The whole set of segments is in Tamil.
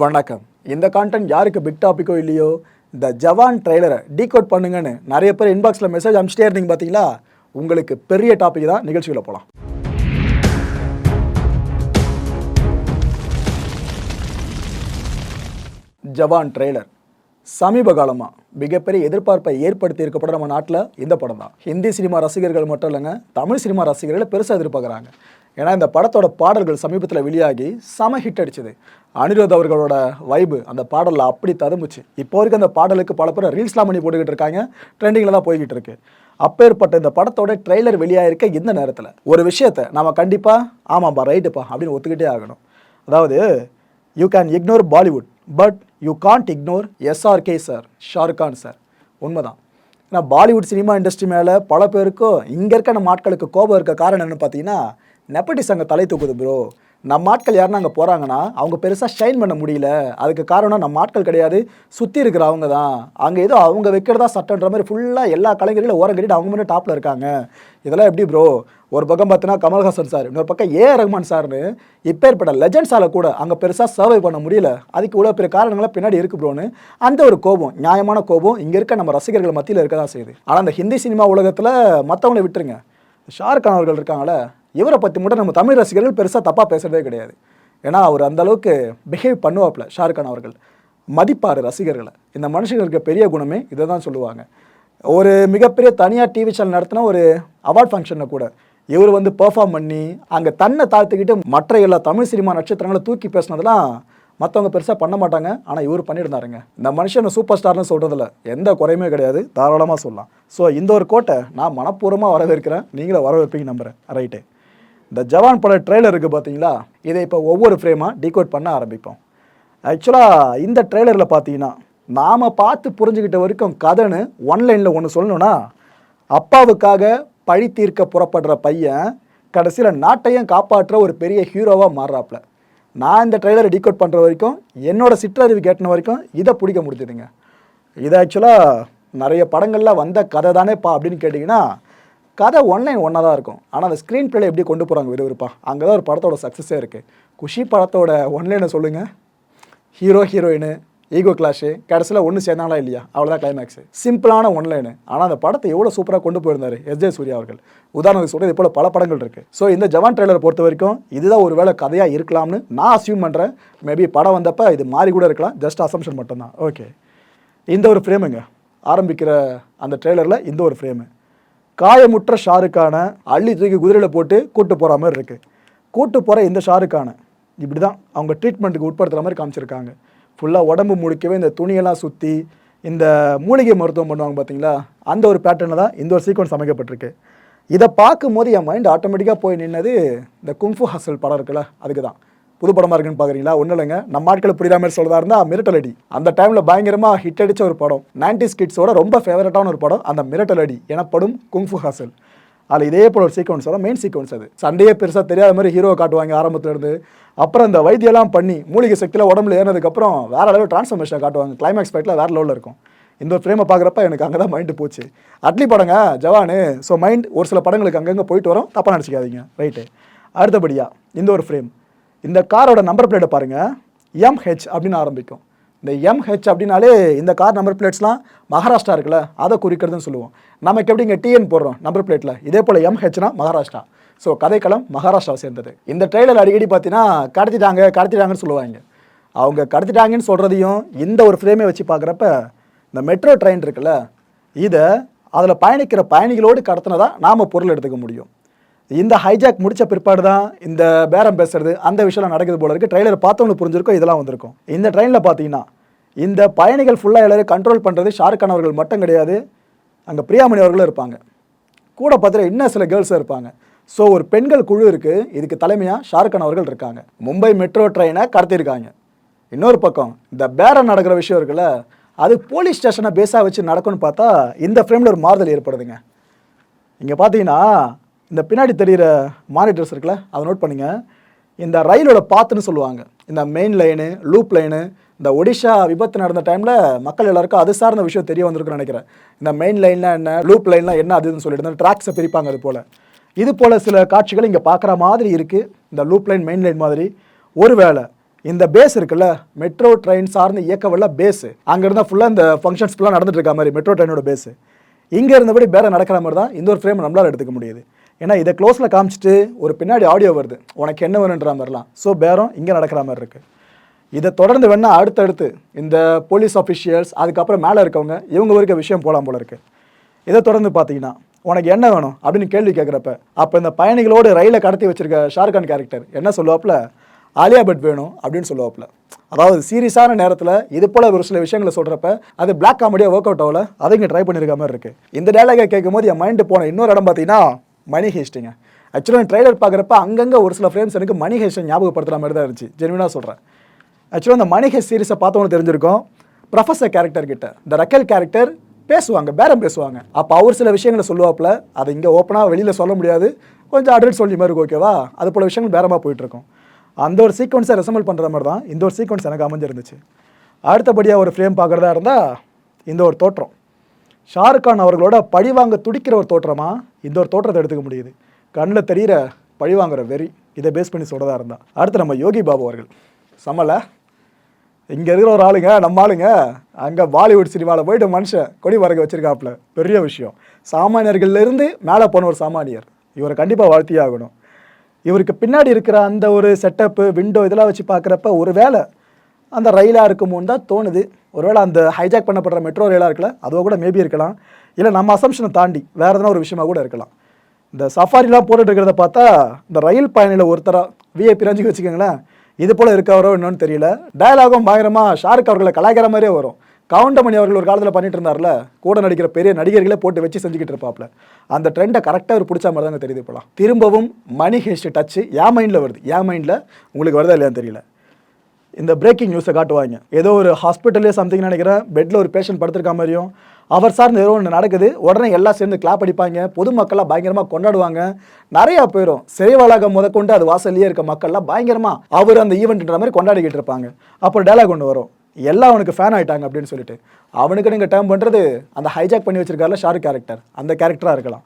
வணக்கம். இந்த கான்டென்ட் யாருக்கு பிக் டாப்பிக்கோ இல்லையோ இந்த ஜவான் ட்ரெய்லரை டீகோட் பண்ணுங்கன்னு நிறைய பேர் இன்பாக்ஸில் மெசேஜ் அனுப்பிச்சிட்டே இருந்தீங்க பார்த்தீங்களா உங்களுக்கு பெரிய டாபிக் தான் நிகழ்ச்சியில் போகலாம் ஜவான் ட்ரெய்லர் சமீப காலமாக மிகப்பெரிய எதிர்பார்ப்பை ஏற்படுத்தி இருக்கப்பட்ட நம்ம நாட்டில் இந்த படம் தான். ஹிந்தி சினிமா ரசிகர்கள் மட்டும் இல்லைங்க தமிழ் சினிமா ரசிகர்களை பெருசாக எதிர்பார்க்குறாங்க. ஏன்னா இந்த படத்தோட பாடல்கள் சமீபத்தில் வெளியாகி செம ஹிட் அடிச்சது. அனிருத் அவர்களோட வைபு அந்த பாடலில் அப்படி ததும்புச்சு. இப்போ வரைக்கும் அந்த பாடலுக்கு பல பேர் ரீல்ஸ்லாம் பண்ணி போட்டுக்கிட்டு இருக்காங்க ட்ரெண்டிங்கில் தான் போய்கிட்டு இருக்கு. அப்பேற்பட்ட இந்த படத்தோட ட்ரெய்லர் வெளியாகிருக்க இந்த நேரத்தில். ஒரு விஷயத்தை நம்ம கண்டிப்பாக ஆமாப்பா ரைட்டுப்பா அப்படின்னு ஒத்துக்கிட்டே ஆகணும். அதாவது you can ignore Bollywood but you can't ignore SRK sir Shah Rukh Khan sir உண்மைதான். ஏன்னா பாலிவுட் சினிமா இண்டஸ்ட்ரி மேலே பல பேருக்கும் இங்கே இருக்க நம்ம ஆட்களுக்கு கோபம் இருக்க காரணம் என்னன்னு பார்த்தீங்கன்னா நெப்பட்டிஸ் அங்கே தலை தூக்குது ப்ரோ நம்ம ஆட்கள் யாருன்னா அங்கே போகிறாங்கன்னா அவங்க பெருசாக ஷைன் பண்ண முடியல. அதுக்கு காரணம் நம்ம ஆட்கள் கிடையாது. சுற்றி இருக்கிற அவங்க தான். அங்கே ஏதோ அவங்க வைக்கிறதா சட்டன்ற மாதிரி ஃபுல்லாக எல்லா கலைஞர்களும் ஓரம் கட்டிட்டு அவங்க மட்டும் டாப்பில் இருக்காங்க. இதெல்லாம் எப்படி ப்ரோ ஒரு பக்கம் பார்த்தீங்கன்னா கமல்ஹாசன் சார் இன்னொரு பக்கம் ஏ ரஹ்மான் சார்னு இப்பேற்பட்ட லெஜண்ட்ஸால் கூட அங்கே பெருசாக சர்வை பண்ண முடியல. அதுக்கு இவ்வளோ பெரிய காரணங்களாக பின்னாடி இருக்கு ப்ரோன்னு அந்த ஒரு கோபம் நியாயமான கோபம் இங்கே இருக்க நம்ம ரசிகர்கள் மத்தியில் இருக்க தான் செய்யுது. ஆனால் அந்த ஹிந்தி சினிமா உலகத்தில் மற்றவங்களை விட்டுருங்க. ஷாருக் கான் அவர்கள் இருக்காங்களே இவரை பற்றி மட்டும் நம்ம தமிழ் ரசிகர்கள் பெருசாக தப்பாக பேசுகிறதே கிடையாது. ஏன்னா அவர் அந்தளவுக்கு பிஹேவ் பண்ணுவாப்பில் ஷாருக்கான் அவர்கள். மதிப்பார் ரசிகர்களை. இந்த மனுஷங்களுக்கு இருக்க பெரிய குணமே இதை தான் சொல்லுவாங்க. ஒரு மிகப்பெரிய தனியார் டிவி சேனல் நடத்தின ஒரு அவார்ட் ஃபங்க்ஷனில் கூட இவர் வந்து பெர்ஃபார்ம் பண்ணி அங்கே தன்னை தாழ்த்துக்கிட்டு மற்ற எல்லா தமிழ் சினிமா நட்சத்திரங்களை தூக்கி பேசினதெல்லாம் மற்றவங்க பெருசாக பண்ண மாட்டாங்க. ஆனால் இவர் பண்ணியிருந்தாருங்க. இந்த மனுஷனை சூப்பர் ஸ்டார்னு சொல்கிறதுல எந்த குறையுமே கிடையாது. தாராளமாக சொல்லலாம். ஸோ இந்த ஒரு கோட்டை நான் மனப்பூர்வமாக வரவேற்கிறேன். நீங்களும் வரவேற்பீங்க நம்புகிறேன் ரைட்டு இந்த ஜவான் பட ட்ரெய்லர் இருக்குது பார்த்தீங்களா? இதை இப்போ ஒவ்வொரு ஃப்ரேமாக டிகோட் பண்ண ஆரம்பிப்போம். ஆக்சுவலாக இந்த ட்ரெய்லரில் பார்த்தீங்கன்னா நாம் பார்த்து புரிஞ்சுக்கிட்ட வரைக்கும் கதைன்னு ஒன்லைனில் ஒன்று சொல்லணும்னா அப்பாவுக்காக பழி தீர்க்க புறப்படுற பையன் கடைசியில் நாட்டையும் காப்பாற்றுற ஒரு பெரிய ஹீரோவாக மாறுறாப்புல. நான் இந்த ட்ரெய்லரை டிகோட் பண்ணுற வரைக்கும் என்னோட சிற்றறிவு கேட்டின வரைக்கும் இதை பிடிக்க முடிஞ்சுதுங்க. இது ஆக்சுவலாக நிறைய படங்களில் வந்த கதை தானேப்பா அப்படின்னு கேட்டிங்கன்னா கதை ஒன்லைன் ஒன்றா தான் இருக்கும். ஆனால் அந்த ஸ்க்ரீன் பிளே எப்படி கொண்டு போகிறாங்க விறுவிறுப்பா? அங்கே தான் ஒரு படத்தோட சக்ஸஸே இருக்குது குஷி படத்தோட ஒன்லைனை சொல்லுங்கள் ஹீரோ ஹீரோயின் ஈகோ கிளாஷு கடைசியில் ஒன்று சேர்ந்தாங்களா இல்லையா? அவ்வளோதான் கிளைமேக்ஸ் சிம்பிளான ஒன்லைனு ஆனால் அந்த படத்தை எவ்வளோ சூப்பராக கொண்டு போயிருந்தார் எஸ். ஜே சூர்யா அவர்கள். உதாரணத்துக்கு சொல்கிறது இப்போ பல படங்கள் இருக்குது ஸோ இந்த ஜவான் ட்ரெய்லரை பொறுத்த வரைக்கும் இதுதான் ஒரு வேளை கதையாக இருக்கலாம்னு நான் அசியூம் பண்ணுறேன் மேபி படம் வந்தப்போ இது மாறி கூட இருக்கலாம். ஜஸ்ட் அசம்ஷன் மட்டும்தான். ஓகே இந்த ஒரு ஃப்ரேமுங்க ஆரம்பிக்கிற அந்த ட்ரெய்லரில் இந்த ஒரு ஃப்ரேமு காயமுற்ற ஷாருக்கான அள்ளி தூக்கி குதிரையில் போட்டு கூட்டு போகிற மாதிரி இருக்குது கூட்டு போகிற இந்த ஷாருக்கான இப்படி தான் அவங்க ட்ரீட்மெண்ட்டுக்கு உட்படுத்துகிற மாதிரி காமிச்சிருக்காங்க. ஃபுல்லாக உடம்பு முழுக்கவே இந்த துணியெல்லாம் சுற்றி இந்த மூலிகை மருத்துவம் பண்ணுவாங்க பார்த்தீங்களா அந்த ஒரு பேட்டர்னில் தான் இந்த ஒரு சீக்வன்ஸ் அமைக்கப்பட்டிருக்கு. இதை பார்க்கும்போது என் மைண்ட் ஆட்டோமேட்டிக்காக போய் நின்னது இந்த குங்ஃபு ஹசல் படம் இருக்குல்ல அதுக்கு தான் புது படமாக இருக்குன்னு பார்க்குறீங்களா ஒன்றும் இல்லைங்க. நம்ம ஆட்களை புரியாத மாதிரி சொல்கிறதா இருந்தால் மிரட்டல் அடி. அந்த டைமில் பயங்கரமாக ஹிட் அடித்த ஒரு படம். 90s கிட்ஸோட ரொம்ப ஃபேவரட்டான ஒரு படம் அந்த மிரட்டல் அடி எனப்படும் குங்ஃபு ஹாசல் அதில் இதே போல ஒரு சீக்வன்ஸ் வரும் மெயின் சீக்வன்ஸ் அது. சண்டையே பெருசாக தெரியாத மாதிரி ஹீரோ காட்டுவாங்க ஆரம்பத்துல இருந்து அப்புறம் இந்த வைத்தியெல்லாம் பண்ணி மூலிகை சக்தியில் உடம்புல ஏறினதுக்கப்புறம் வேற லெவல் டிரான்ஸ்ஃபர்மேஷன் காட்டுவாங்க. கிளைமேக்ஸ் ஃபைட்டில் வேற லெவலில் இருக்கும். இந்த ஒரு ஃப்ரேமை பார்க்குறப்ப எனக்கு அங்கே தான் மைண்டு போச்சு. அட்லி படங்க ஜவானு. ஸோ மைண்ட் ஒரு சில படங்களுக்கு அங்கங்கே போயிட்டு வரோம். தப்பாக நினச்சிக்காதீங்க. ரைட்டு அடுத்தபடியாக இந்த ஒரு ஃப்ரேம் இந்த காரோட நம்பர் பிளேட்டை பாருங்கள் எம்ஹெச் அப்படின்னு ஆரம்பிக்கும். இந்த எம்ஹெச் அப்படின்னாலே இந்த கார் நம்பர் பிளேட்ஸ்லாம் மகாராஷ்டிரா இருக்குல்ல அதை குறிக்கிறதுன்னு சொல்லுவோம். நமக்கு எப்படி இங்கே டிஎன் போடுறோம் நம்பர் பிளேட்டில் இதே போல் எம்ஹெச்னா மகாராஷ்டிரா. ஸோ கதைக்களம் மகாராஷ்டிராவை சேர்ந்தது. இந்த ட்ரெயிலர் அடிக்கடி பார்த்தீங்கன்னா கடத்திட்டாங்க கடத்திட்டாங்கன்னு சொல்லுவாங்க. அவங்க கடத்திட்டாங்கன்னு சொல்கிறதையும் இந்த ஒரு ஃப்ரேமே வச்சு பார்க்குறப்ப இந்த மெட்ரோ ட்ரெயின் இருக்குல்ல இதை அதில் பயணிக்கிற பயணிகளோடு கடத்தினதாக நாம் பொருள் எடுத்துக்க முடியும். இந்த ஹைஜாக் முடிச்ச பிற்பாடு தான் இந்த பேரம் பேசுறது அந்த விஷயம்லாம் நடக்குது போல இருக்குது ட்ரெயிலர் பார்த்தவங்களுக்கு புரிஞ்சிருக்கும் இதெல்லாம் வந்திருக்கும். இந்த ட்ரெயினில் பார்த்தீங்கன்னா இந்த பயணிகள் ஃபுல்லாக எல்லாரும் கண்ட்ரோல் பண்ணுறது ஷாருக் கான் அவர்கள் மட்டும் கிடையாது. அங்கே பிரியாமணி அவர்களும் இருப்பாங்க. கூட பார்த்துட்டு இன்னும் சில கேர்ள்ஸும் இருப்பாங்க. ஸோ ஒரு பெண்கள் குழு இருக்குது இதுக்கு தலைமையாக ஷாருக் கான் அவர்கள் இருக்காங்க. மும்பை மெட்ரோ ட்ரெயினை கடத்தியிருக்காங்க. இன்னொரு பக்கம் இந்த பேரம் நடக்கிற விஷயம் இருக்குல்ல அது போலீஸ் ஸ்டேஷனை பேஸாக வச்சு நடக்கும்னு பார்த்தா இந்த ஃப்ரேமில் ஒரு மாறுதல் ஏற்படுதுங்க. இங்கே பார்த்தீங்கன்னா இந்த பின்னாடி தெரிகிற மானிட்டர்ஸ் இருக்குல்ல அதை நோட் பண்ணுங்க. இந்த ரயிலோட பாத்துன்னு சொல்லுவாங்க. இந்த மெயின் லைனு லூப் லைனு இந்த ஒடிஷா விபத்து நடந்த டைமில் மக்கள் எல்லாருக்கும் அது சார்ந்த விஷயம் தெரிய வந்திருக்குன்னு நினைக்கிறேன். இந்த மெயின் லைன்லாம் என்ன லூப் லைன்லாம் என்ன அதுன்னு சொல்லிட்டு இருந்தால் ட்ராக்ஸை பிரிப்பாங்க அது போல். இது போல் சில காட்சிகள் இங்கே பார்க்குற மாதிரி இருக்குது இந்த லூப் லைன் மெயின் லைன் மாதிரி. ஒருவேளை இந்த பேஸ் இருக்குல்ல மெட்ரோ ட்ரெயின் சார்ந்த இயக்கவல்ல பேஸு அங்கே இருந்தால் ஃபுல்லாக இந்த ஃபங்க்ஷன்ஸ் ஃபுல்லாக நடந்துட்டு இருக்க மாதிரி மெட்ரோ ட்ரெயினோட பேஸு இங்கே இருந்தபடி வேற நடக்கிற மாதிரி தான் இந்த ஒரு ஃப்ரேம் நம்மளால் எடுத்துக்க முடியுது. ஏன்னா இதை க்ளோஸில் காமிச்சிட்டு ஒரு பின்னாடி ஆடியோ வருது. உனக்கு என்ன வேணுன்ற மாதிரிலாம். ஸோ பேரம் இங்கே நடக்கிற மாதிரி இருக்குது இதை தொடர்ந்து வேணால் அடுத்தடுத்து இந்த போலீஸ் ஆஃபீஷியல்ஸ் அதுக்கப்புறம் மேலே இருக்கவங்க இவங்க வரைக்கும் விஷயம் போகலாம் போல இருக்குது இதை தொடர்ந்து பார்த்தீங்கன்னா உனக்கு என்ன வேணும் அப்படின்னு கேள்வி கேட்குறப்ப அப்போ இந்த பயணிகளோடு ரயிலை கடத்தி வச்சிருக்க ஷாருக்கான் கேரக்டர் என்ன சொல்லுவாப்புல? ஆலியா பட் வேணும் அப்படின்னு சொல்லுவாப்புல. அதாவது சீரியஸான நேரத்தில் இது போல ஒரு சில விஷயங்களை சொல்கிறப்ப அது பிளாக் காமெடியாக ஒர்க் அவுட் ஆகல. அதை இங்கே ட்ரை பண்ணியிருக்க மாதிரி இருக்குது இந்த டேலாகை கேட்கும் போது என் மைண்டு போன இன்னொரு இடம் பார்த்தீங்கன்னா மணி ஹேஸ்டிங்க. ஆக்சுவலாக ட்ரைலர் பார்க்குறப்ப அங்கங்கே ஒரு சில ஃப்ரேம்ஸ் எனக்கு மணி ஹேஸ்டை ஞாபகப்படுத்துகிற மாதிரி தான் இருந்துச்சு. ஜென்வினாக சொல்கிறேன் ஆக்சுவலாக அந்த மணி ஹெஸ் சீரிஸை பார்த்தவங்க தெரிஞ்சிருக்கும். ப்ரொஃபஸர் கேரக்டர் கிட்ட இந்த ரக்கல் கேரக்டர் பேசுவாங்க பேரம் பேசுவாங்க. அப்போ அவர் சில விஷயங்களை சொல்லுவாப்புல அதை இங்கே ஓப்பனாக வெளியில் சொல்ல முடியாது. கொஞ்சம் அட்ரஸ் சொல்லி மாதிரி இருக்கும் ஓகேவா அது போல விஷயங்கள் பேரமாக போயிட்டுருக்கும் அந்த ஒரு சீக்வன்ஸை ரெசம்பிள் பண்ணுற மாதிரி தான் இந்த ஒரு சீக்வன்ஸ் எனக்கு அமைஞ்சிருந்துச்சு. அடுத்தபடியாக ஒரு ஃப்ரேம் பார்க்குறதா இருந்தால் இந்த ஒரு தோற்றம். ஷாருக்கான் அவர்களோட பழிவாங்க துடிக்கிற ஒரு தோற்றமா? இந்த ஒரு தோற்றத்தை எடுத்துக்க முடியுது. கண்ணில் தெரிகிற பழிவாங்குற வெறி இதை பேஸ் பண்ணி சொல்கிறதா இருந்தா. அடுத்து நம்ம யோகி பாபு அவர்கள். சமல இங்கே இருக்கிற ஒரு ஆளுங்க நம்ம ஆளுங்க அங்கே பாலிவுட் சினிமாவில் போயிட்டு மனுஷன் கொடி வரக வச்சிருக்காப்புல. பெரிய விஷயம். சாமானியர்கள்லேருந்து மேலே போன ஒரு சாமானியர். இவரை கண்டிப்பாக வாழ்த்தியே ஆகணும். இவருக்கு பின்னாடி இருக்கிற அந்த ஒரு செட்டப்பு விண்டோ இதெல்லாம் வச்சு பார்க்குறப்ப ஒரு வேளை அந்த ரயிலாக இருக்குமோன்னு தான் தோணுது. ஒருவேளை அந்த ஹைஜாக் பண்ணப்படுற மெட்ரோ ரயிலாக இருக்கல அதுவாக கூட மேபி இருக்கலாம். இல்லை நம்ம அசம்ஷனை தாண்டி வேறு எதனா ஒரு விஷயமாக கூட இருக்கலாம். இந்த சஃபாரிலாம் போட்டுட்டு இருக்கிறத பார்த்தா இந்த ரயில் பயணியில் ஒருத்தராக விஐபி ரஞ்சிக்கு வச்சுக்கோங்களேன் இது போல் இருக்கவரோ என்னன்னு தெரியல. டயலாகும் பயங்கரமாக ஷாருக் அவர்களை கலாய்க்கிற மாதிரியே வரும். கவுண்டமணி அவர்கள் ஒரு காலத்தில் பண்ணிட்டு இருந்தார்ல கூட நடிக்கிற பெரிய நடிகர்களே போட்டு வச்சு செஞ்சுக்கிட்டு இருப்பாப்ல. அந்த ட்ரெண்டை கரெக்டாக ஒரு பிடிச்ச மாதிரி தாங்க தெரியுது இப்போலாம். திரும்பவும் மணி ஹேஸ்ட் டச்சு என் மைண்டில் வருது? என் மைண்டில் உங்களுக்கு வருதா இல்லையான்னு தெரியல. இந்த பிரேக்கிங் நியூஸை காட்டுவாங்க. ஏதோ ஒரு ஹாஸ்பிட்டலே சம்திங் நினைக்கிறேன் பெட்டில் ஒரு பேஷண்ட் படுத்திருக்க மாதிரியும் அவர் சார்ந்த ஏதோ ஒன்று நடக்குது உடனே எல்லாம் சேர்ந்து கிளாப் அடிப்பாங்க. பொதுமக்கள்லாம் பயங்கரமாக கொண்டாடுவாங்க. நிறையா பேரும் வளாகம் முதற்கொண்டு அது வாசல்லையே இருக்க மக்கள்லாம் பயங்கரமாக அவர் அந்த ஈவெண்ட்ன்ற மாதிரி கொண்டாடிக்கிட்டு இருப்பாங்க. அப்புறம் டேலாக் ஒன்று வரும். எல்லாம் அவனுக்கு ஃபேன் ஆகிட்டாங்க அப்படின்னு சொல்லிட்டு. அவனுக்கு நீங்கள் டேர்ம் பண்ணுறது அந்த ஹைஜாக் பண்ணி வச்சிருக்காருல ஷாருக் கேரக்டர் அந்த கேரக்டராக இருக்கலாம்.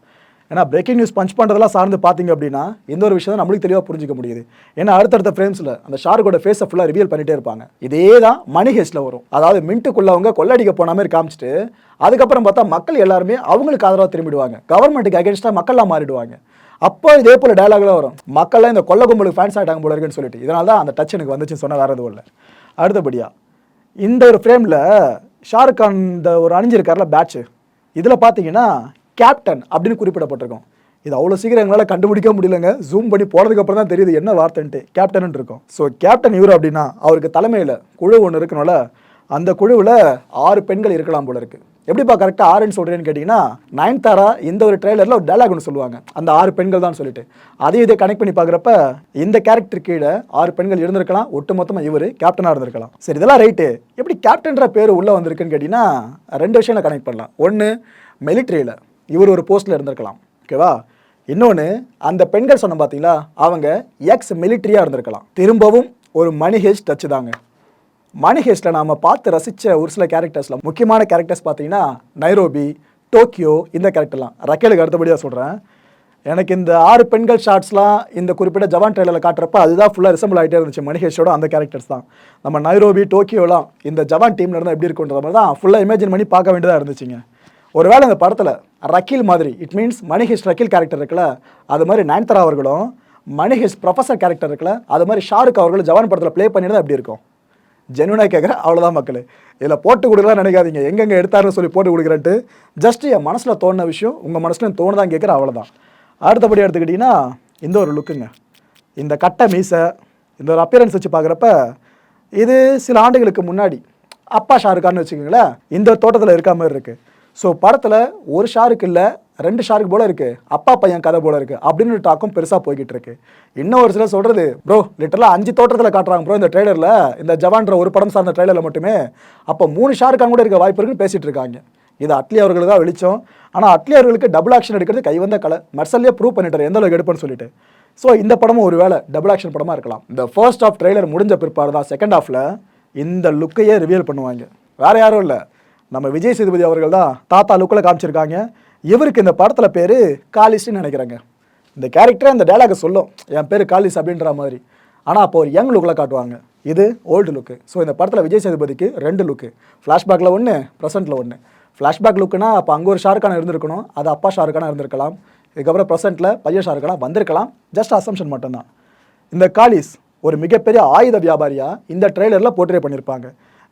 ஏன்னா பிரேக்கிங் நியூஸ் பஞ்ச் பண்ணுறதெல்லாம் சார்ந்து பார்த்தீங்க அப்படின்னா எந்த ஒரு விஷயம் நம்மளுக்கு தெளிவாக புரிஞ்சிக்க முடியுது. ஏன்னா அடுத்தடுத்த ஃப்ரேம்ஸில் அந்த ஷாருக்கோட ஃபேஸை ஃபுல்லாக ரிவியல் பண்ணிட்டே இருப்பாங்க. இதே தான் மணி ஹெஸ்ட்டில் வரும். அதாவது மின்ட்டுக்குள்ளவங்க கொள்ளடிக்க போன மாதிரி காமிச்சிட்டு அதுக்கப்புறம் பார்த்தா மக்கள் எல்லாருமே அவங்களுக்கு ஆதரவாக திரும்பிடுவாங்க. கவர்மெண்ட்டுக்கு அகேன்ஸ்டாக மக்கள்லாம் மாறிடுவாங்க. அப்போ இதே போல் டயலாக்லாம் வரும். மக்கள்லாம் இந்த கொள்ள கும்பலுக்கு ஃபேன்ஸ் ஆகிட்டாங்க போல இருக்குன்னு சொல்லிட்டு. இதனால தான் அந்த டச் எனக்கு வந்துச்சுன்னு சொன்னால் வேறு எதுவும் இல்லை. அடுத்தபடியாக இந்த ஒரு ஃப்ரேமில் ஷாருக் கான் இந்த ஒரு அணிஞ்சிருக்காருல பேட்ச் இதில் பார்த்தீங்கன்னா கேப்டன் அப்படின்னு குறிப்பிடப்பட்டிருக்கும். இது அவ்வளோ சீக்கிரம் எங்களால் கண்டுபிடிக்க முடியலங்க. ஜூம் பண்ணி போனதுக்கப்புறம் தான் தெரியுது என்ன வார்த்தைன்ட்டு. கேப்டன் இருக்கும். ஸோ கேப்டன் இவர் அப்படின்னா அவருக்கு தலைமையில் குழு ஒன்று இருக்கணும்ல. அந்த குழுவில் ஆறு பெண்கள் இருக்கலாம் போல இருக்கு. எப்படிப்பா கரெக்டாக ஆறுன்னு சொல்கிறேன்னு கேட்டிங்கன்னா நயன்தாரா இந்த ஒரு ட்ரெய்லரில் ஒரு டயலாக் ஒன்று சொல்லுவாங்க. அந்த ஆறு பெண்கள் தான் சொல்லிட்டு. அதையும் இதை கனெக்ட் பண்ணி பார்க்குறப்ப இந்த கேரக்டர் கீழே ஆறு பெண்கள் இருந்திருக்கலாம். ஒட்டு மொத்தமாக இவர் கேப்டனாக இருந்திருக்கலாம். சரி இதெல்லாம் ரைட்டு எப்படி கேப்டன்ற பேர் உள்ளே வந்திருக்குன்னு கேட்டிங்கன்னா ரெண்டு விஷயம் கனெக்ட் பண்ணலாம். ஒன்று மிலிட்ரியில் இவர் ஒரு போஸ்ட்டில் இருந்திருக்கலாம். ஓகேவா இன்னொன்று அந்த பெண்கள் சொன்ன பார்த்தீங்களா அவங்க எக்ஸ் மிலிட்ரியாக இருந்திருக்கலாம். திரும்பவும் ஒரு மணி ஹேஸ்ட் டச்சு தாங்க. மணி நாம் பார்த்து ரசித்த ஒரு சில கேரக்டர்ஸில் முக்கியமான கேரக்டர்ஸ் பார்த்தீங்கன்னா நைரோபி டோக்கியோ இந்த கேரக்டர்லாம் ரக்கேலுக்கு அடுத்தபடியாக சொல்கிறேன் எனக்கு இந்த ஆறு பெண்கள் ஷார்ட்ஸ்லாம் இந்த குறிப்பிட்ட ஜவான் ட்ரெயிலரில் காட்டுறப்ப அதுதான் ஃபுல்லாக ரிசம்பிள் ஆகிட்டே இருந்துச்சு மணிகேஷோட அந்த கேரக்டர்ஸ் தான். நம்ம நைரோபி டோக்கியோலாம் இந்த ஜவான் டீமில் இருந்தால் எப்படி இருக்குன்ற மாதிரி தான் ஃபுல்லாக இமேஜின் பண்ணி பார்க்க வேண்டியதாக இருந்துச்சுங்க. ஒருவேளை இந்த படத்தில் ரக்கீல் மாதிரி it means Money Heist Raquel character இருக்குல்ல அது மாதிரி நயன்தரா அவர்களும் மணிஹேஷ் ப்ரொஃபஸர் கேரக்டர் இருக்குல்ல அது மாதிரி ஷாருக் அவர்களும் ஜவான் படத்தில் ப்ளே பண்ணியிருந்தா அப்படி இருக்கும்? ஜென்வனாக கேட்குறேன் அவ்வளோதான் மக்கள். இதில் போட்டு கொடுக்கலாம் நினைக்காதீங்க. எங்கெங்கே எடுத்தாருன்னு சொல்லி போட்டு கொடுக்குறேன்ட்டு ஜஸ்ட் என் மனசில் தோணுன விஷயம் உங்கள் மனசுலையும் தோணுதான் கேட்குற அவ்வளோதான் அடுத்தபடி எடுத்துக்கிட்டிங்கன்னா இந்த ஒரு லுக்குங்க இந்த கட்டை மீசை இந்த ஒரு அப்பியரன்ஸ் வச்சு பார்க்குறப்ப இது சில ஆண்டுகளுக்கு முன்னாடி அப்பா ஷாருக்கான்னு வச்சுக்கோங்களேன் இந்த தோட்டத்தில் இருக்க மாதிரி இருக்குது ஸோ படத்தில் ஒரு ஷாருக்கு இல்லை ரெண்டு ஷாருக்கு போல இருக்கு. அப்பா பையன் கதை போல இருக்கு. அப்படின்னு ஒரு டாக்கும் பெருசாக போய்கிட்டு இருக்கு. இன்னும் ஒரு சிலர் சொல்றது ப்ரோ லிட்டரலாக அஞ்சு தோட்டத்தில் காட்டுறாங்க ப்ரோ இந்த ட்ரெய்லரில் இந்த ஜவான்ற ஒரு படம் சார்ந்த ட்ரெய்லரில் மட்டுமே. அப்போ மூணு ஷாருக்கான் கூட இருக்க வாய்ப்பு இருக்குன்னு பேசிட்டு இருக்காங்க. இது அட்லி அவர்களுக்கு தான் வெளிச்சம். ஆனால் அட்லி அவர்களுக்கு டபுள் ஆக்ஷன் எடுக்கிறது கைவந்த கலை. மெர்சல்லே ப்ரூவ் பண்ணிட்டார் எந்த அளவுக்கு எடுப்பேன்னு சொல்லிட்டு. ஸோ இந்த படமும் ஒரு வேளை டபுள் ஆக்ஷன் படமாக இருக்கலாம். இந்த ஃபர்ஸ்ட் ஆஃப் ட்ரெய்லர் முடிஞ்ச பிற்பாடு தான் செகண்ட் ஆஃபில் இந்த லுக்கையே ரிவியல் பண்ணுவாங்க. வேறு யாரும் இல்லை. நம்ம விஜய் சேதுபதி அவர்கள் தான் தாத்தா லுக்கில் காமிச்சிருக்காங்க. இவருக்கு இந்த படத்தில் பேர் காலிஸ்ன்னு நினைக்கிறாங்க. இந்த கேரக்டரை அந்த டைலாகை சொல்லும். என் பேர் காலிஸ் அப்படின்ற மாதிரி. ஆனால் அப்போ ஒரு யங் லுக்கில் காட்டுவாங்க. இது ஓல்டு லுக்கு ஸோ இந்த படத்தில் விஜய் சேதுபதிக்கு ரெண்டு லுக்கு ஃப்ளாஷ்பேக்கில் ஒன்று ப்ரெசென்ட்டில் ஒன்று ஃப்ளாஷ்பேக் லுக்குனா அப்போ அங்கே ஒரு ஷாருக்கான இருந்திருக்கணும். அது அப்பா ஷாருக்கான இருந்திருக்கலாம். இதுக்கப்புறம் ப்ரெசென்ட்டில் பையன் ஷாருக்கான வந்திருக்கலாம். ஜஸ்ட் அசம்ஷன் மட்டும்தான். இந்த காலிஸ் ஒரு மிகப்பெரிய ஆயுத வியாபாரியாக இந்த ட்ரெய்லரில் போர்ட்ரே பண்ணியிருப்பாங்க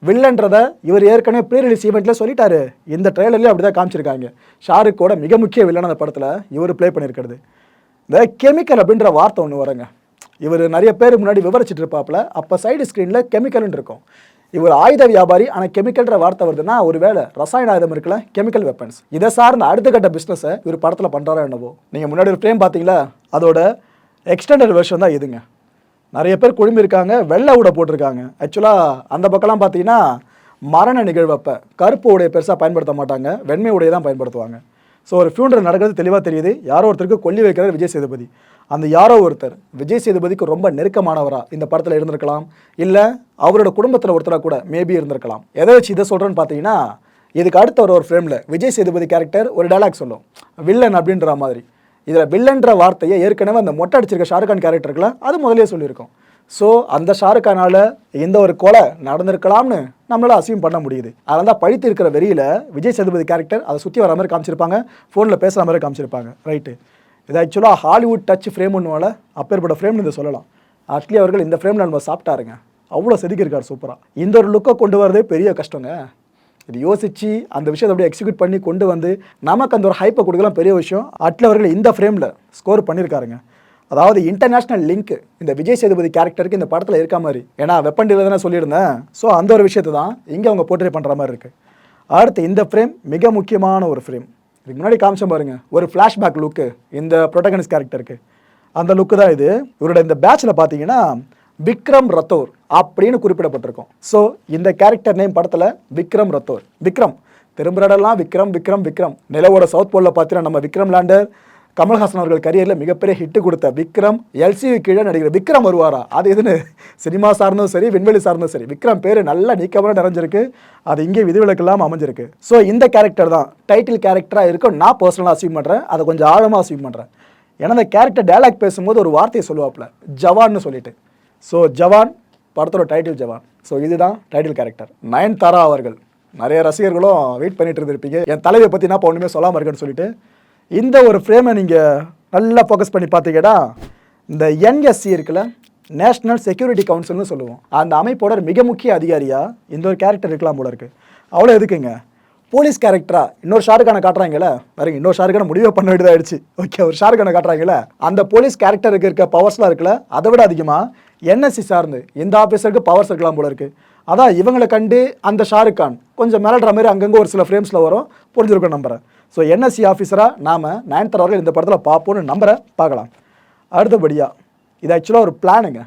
வில்லன்றதை இவர் ஏற்கனவே ப்ரீ ரிலீஸ் ஈவெண்ட்டில் சொல்லிட்டாரு. இந்த ட்ரெய்லர்லேயும் அப்படி தான் காமிச்சிருக்காங்க. ஷாருக்கோட மிக முக்கிய வில்லன் அந்த படத்தில் இவர் ப்ளே பண்ணியிருக்கிறது. இந்த கெமிக்கல் அப்படின்ற வார்த்தை ஒன்று வருங்க. இவர் நிறைய பேர் முன்னாடி விவரிச்சிட்டு இருப்பாப்புல. அப்போ சைடு ஸ்க்ரீனில் கெமிக்கல்னு இருக்கும். இவர் ஆயுத வியாபாரி ஆனால் கெமிக்கல்ன்ற வார்த்தை வருதுன்னா ஒரு வேளை ரசாயன ஆயுதம் இருக்குல்ல கெமிக்கல் வெப்பன்ஸ் இதை சார்ந்த அடுத்த கட்ட பிஸ்னஸை இவர் படத்தில் பண்ணுறாரோ என்னவோ. நீங்கள் முன்னாடி ஒரு ஃப்ரேம் பார்த்தீங்களா? அதோட எக்ஸ்டெண்டட் வெர்ஷன் தான் இதுங்க. நிறைய பேர் குழும்பி இருக்காங்க வெள்ளை உடை போட்டிருக்காங்க. ஆக்சுவலாக அந்த பக்கம்லாம் பார்த்தீங்கன்னா மரண நிகழ்வப்போ கருப்பு உடைய பெருசாக பயன்படுத்த மாட்டாங்க வெண்மை உடையை தான் பயன்படுத்துவாங்க. ஸோ ஒரு ஃபியூனரல் நடக்கிறது தெளிவாக தெரியுது. யாரோ ஒருத்தருக்கு கொல்லி வைக்கிறார் விஜய் சேதுபதி. அந்த யாரோ ஒருத்தர் விஜய் சேதுபதிக்கு ரொம்ப நெருக்கமானவராக இந்த படத்தில் இருந்திருக்கலாம். இல்லை அவரோட குடும்பத்தில் ஒருத்தராக கூட மேபி இருந்திருக்கலாம். எதை வச்சு இதை சொல்கிறேன்னு பார்த்தீங்கன்னா இதுக்கு அடுத்த ஒரு ஒரு ஃப்ரேமில் விஜய் சேதுபதி கேரக்டர் ஒரு டைலாக் சொல்லும். வில்லன் அப்படின்ற மாதிரி. இதில் வில்லன்ற வார்த்தையை ஏற்கனவே அந்த மொட்டை அடிச்சிருக்க ஷாருக்கான் கேரக்டருக்குல அது முதலே சொல்லியிருக்கோம். ஸோ அந்த ஷாருக்கானால எந்த ஒரு கொலை நடந்திருக்கலாம்னு நம்மளால் அசியம் பண்ண முடியுது. அதனால தான் பழித்து இருக்கிற வெறியில் விஜய் சேதுபதி கேரக்டர் அதை சுற்றி வர மாதிரி காமிச்சிருப்பாங்க ஃபோனில் பேசுகிற மாதிரி காமிச்சிருப்பாங்க. ரைட்டு இது ஆக்சுவலாக ஹாலிவுட் டச் ஃப்ரேம் ஒன்றுவால அப்பேற்பட்ட ஃப்ரேம்னு இதை சொல்லலாம். அட்லி அவர்கள் இந்த ஃப்ரேமில் நம்ம சாப்பிட்டாருங்க. அவ்வளோ செதுக்கியிருக்காரு சூப்பராக இந்த ஒரு லுக்கை கொண்டு வரதே பெரிய கஷ்டங்க. இது யோசித்து அந்த விஷயத்தை அப்படியே எக்ஸிக்யூட் பண்ணி கொண்டு வந்து நமக்கு அந்த ஒரு ஹைப்பை கொடுக்கலாம் பெரிய விஷயம். அட்ல அவர்கள் இந்த ஃப்ரேமில் ஸ்கோர் பண்ணியிருக்காருங்க அதாவது இன்டர்நேஷ்னல் லிங்க் இந்த விஜய் சேதுபதி கேரக்டருக்கு இந்த படத்தில் இருக்க மாதிரி. ஏன்னா வெப்பன் தானே சொல்லியிருந்தேன். ஸோ அந்த ஒரு விஷயத்தை தான் இங்கே அவங்க போர்ட்ரே பண்ணுற மாதிரி இருக்குது அடுத்து இந்த ஃப்ரேம் மிக முக்கியமான ஒரு ஃப்ரேம் இதுக்கு முன்னாடி காமிச்சோம் பாருங்க ஒரு ஃப்ளாஷ்பேக் லுக்கு இந்த ப்ரொட்டகனிஸ்ட் கேரக்டருக்கு அந்த லுக்கு தான் இது. இவரோட இந்த பேட்சில் பார்த்தீங்கன்னா விக்ரம் ரத்தோர் அப்படின்னு குறிப்பிடப்பட்டிருக்கும். ஸோ இந்த கேரக்டர் நேம் படத்தில் விக்ரம் ரத்தோர். விக்ரம் திரும்புறடெல்லாம் விக்ரம் விக்ரம் விக்ரம். நிலவோட சவுத் போலில் பார்த்தீங்கன்னா நம்ம விக்ரம் லேண்டர் கமல்ஹாசன் அவர்கள் கரியரில் மிகப்பெரிய ஹிட்டு கொடுத்த விக்ரம் எல்சிவி கீழே நடிகர் விக்ரம் வருவாரா? அது எதுன்னு சினிமா சார்ந்தும் சரி விண்வெளி சார்ந்தும் சரி விக்ரம் பேர் நல்லா நீக்கமாக நிறைஞ்சிருக்கு. அது இங்கே விதிவிலக்கெல்லாம் அமைஞ்சிருக்கு. ஸோ இந்த கேரக்டர் தான் டைட்டில் கேரக்டராக இருக்கும். நான் பர்சனலாக அசீவ் பண்ணுறேன் அதை கொஞ்சம் ஆழமாக அசீவ் பண்ணுறேன் ஏன்னா அந்த கேரக்டர் டைலாக் பேசும்போது ஒரு வார்த்தையை சொல்லுவாப்புல. ஜவான்னு சொல்லிட்டு. ஸோ ஜவான் படத்தோட டைட்டில் ஜவான் ஸோ இதுதான் டைட்டில் கேரக்டர் நயன்தாரா அவர்கள். நிறைய ரசிகர்களும் வெயிட் பண்ணிட்டு இருந்திருப்பீங்க. என் தலைவை பற்றி நான் இப்போ ஒன்றுமே சொல்லாமல் இருக்கேன்னு சொல்லிட்டு இந்த ஒரு ஃப்ரேமை நீங்கள் நல்லா ஃபோக்கஸ் பண்ணி பார்த்தீங்கன்னா இந்த என்எஸ்சி இருக்குல்ல நேஷ்னல் செக்யூரிட்டி கவுன்சில்னு சொல்லுவோம். அந்த அமைப்போட மிக முக்கிய அதிகாரியாக இந்த ஒரு கேரக்டர் இருக்கலாம் போல இருக்கு. அவ்வளோ எதுக்குங்க? போலீஸ் கேரக்டரா இன்னொரு ஷாருக்கான காட்டுறாங்களே பாருங்க இன்னொரு ஷாருக்கான முடிவே பண்ண வேண்டியதாக ஆயிடுச்சு ஓகே ஒரு ஷாருக்கான காட்டுறாங்களே அந்த போலீஸ் கேரக்டருக்கு இருக்க பவர்ஸ்லாம் இருக்குல்ல? அதை விட அதிகமாக என்எஸ்சி சார்ந்து இந்த ஆஃபீஸருக்கு பவர்ஸ் இருக்கலாம் போல இருக்குது அதான் இவங்களை கண்டு அந்த ஷாருக் கான் கொஞ்சம் மிரட்டுற மாதிரி அங்கங்கே ஒரு சில ஃப்ரேம்ஸில் வரும். புரிஞ்சிருக்கோம் நம்புறேன். ஸோ என்எஸ்சி ஆஃபீஸராக நாம் நயன்தாரா அவர்கள் இந்த படத்தில் பார்ப்போம்னு நம்புகிறேன் பார்க்கலாம். அடுத்தபடியாக இது ஆக்சுவலாக ஒரு பிளானுங்க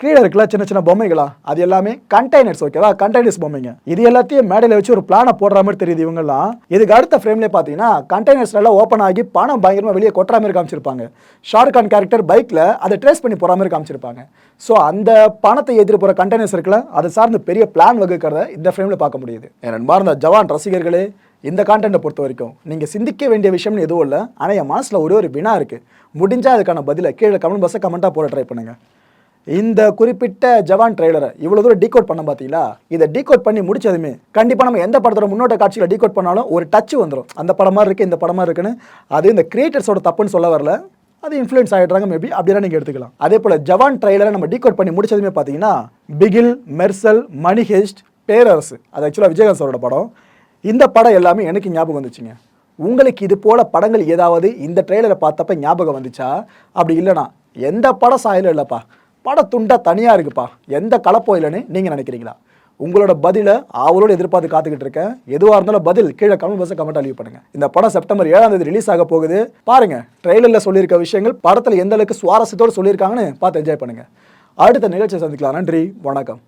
கீழே இருக்கல சின்ன சின்ன பொம்மைகளா? அது எல்லாமே கண்டெய்னர்ஸ் ஓகேவா கண்டெய்னர்ஸ் பொம்மைங்க. இது எல்லாத்தையும் மேடையில் வச்சு ஒரு பிளானை போடுற மாதிரி தெரியுது இவங்கெல்லாம். இதுக்கு அடுத்த ஃப்ரேம்லேயே பார்த்தீங்கன்னா கண்டெய்னர்ஸ் எல்லாம் ஓப்பன் ஆகி பணம் பயங்கரமாக வெளியே கொட்டுற மாதிரி காமிச்சிருப்பாங்க. ஷாருக் கான் கேரக்டர் பைக்கில் அதை ட்ரேஸ் பண்ணி போகிற மாதிரி காமிச்சிருப்பாங்க. ஸோ அந்த பணத்தை எதிர்ப்பு போகிற கண்டெய்னர்ஸ் இருக்குல்ல அதை சார்ந்து பெரிய பிளான் வகுக்கிறத இந்த ஃப்ரேமில் பார்க்க முடியுது. என் ஜவான் ரசிகர்களே இந்த கான்டென்ட்டை பொறுத்த வரைக்கும் நீங்கள் சிந்திக்க வேண்டிய விஷயம்னு எதுவும் இல்லை ஆனால் என் மனசில் ஒரே ஒரு வினா இருக்குது முடிஞ்சால் அதுக்கான பதிலை கீழே கமெண்ட் பாக்ஸை கமெண்ட்டாக போட ட்ரை பண்ணுங்கள் இந்த குறிப்பிட்ட ஜவான் ட்ரெய்லரை இவ்வளோ தூரம் டீகோட் பண்ண பார்த்தீங்களா? இதை டீகோட் பண்ணி முடிச்சதுமே கண்டிப்பாக நம்ம எந்த படத்தோட முன்னோட்ட காட்சியில் டீகோட் பண்ணாலும் ஒரு டச் வந்துடும் அந்த படமாக இருக்குது இந்த படமாக இருக்குன்னு. அது இந்த கிரியேட்டர்ஸோட தப்புன்னு சொல்ல வரல. அது இன்ஃப்ளூயன்ஸ் ஆகிடுறாங்க மேபி அப்படிலாம் நீங்கள் எடுத்துக்கலாம். அதே போல் ஜவான் ட்ரெய்லரை நம்ம டீகோட் பண்ணி முடிச்சதுமே பார்த்தீங்கன்னா பிகில் மெர்சல் மணி ஹெஸ்ட் பேரரசு. அது ஆக்சுவலாக விஜயகாந்த் சாரோட படம். இந்த படம் எல்லாமே எனக்கு ஞாபகம் வந்துச்சுங்க. உங்களுக்கு இது போல் படங்கள் ஏதாவது இந்த ட்ரெய்லரை பார்த்தப்ப ஞாபகம் வந்துச்சா? அப்படி இல்லைனா எந்த படம் சாயலும் இல்லைப்பா. பட துண்டா தனியாக இருக்குப்பா. எந்த கலப்போ இல்லைன்னு நீங்கள் நினைக்கிறீங்களா? உங்களோட பதிலை ஆவலோடு எதிர்பார்த்து காத்துக்கிட்டு இருக்கேன். எதுவாக இருந்தாலும் பதில் கீழே கமெண்ட் பாக்ஸை கமெண்ட் அழிவு பண்ணுங்கள் இந்த படம் செப்டம்பர் ஏழாம் தேதி ரிலீஸ் ஆக போகுது. பாருங்கள் ட்ரெய்லரில் சொல்லியிருக்க விஷயங்கள் படத்தில் எந்த அளவுக்கு சுவாரஸ்யத்தோடு சொல்லியிருக்காங்கன்னு பார்த்து என்ஜாய் பண்ணுங்கள் அடுத்த நிகழ்ச்சியை சந்திக்கலாம். நன்றி வணக்கம்.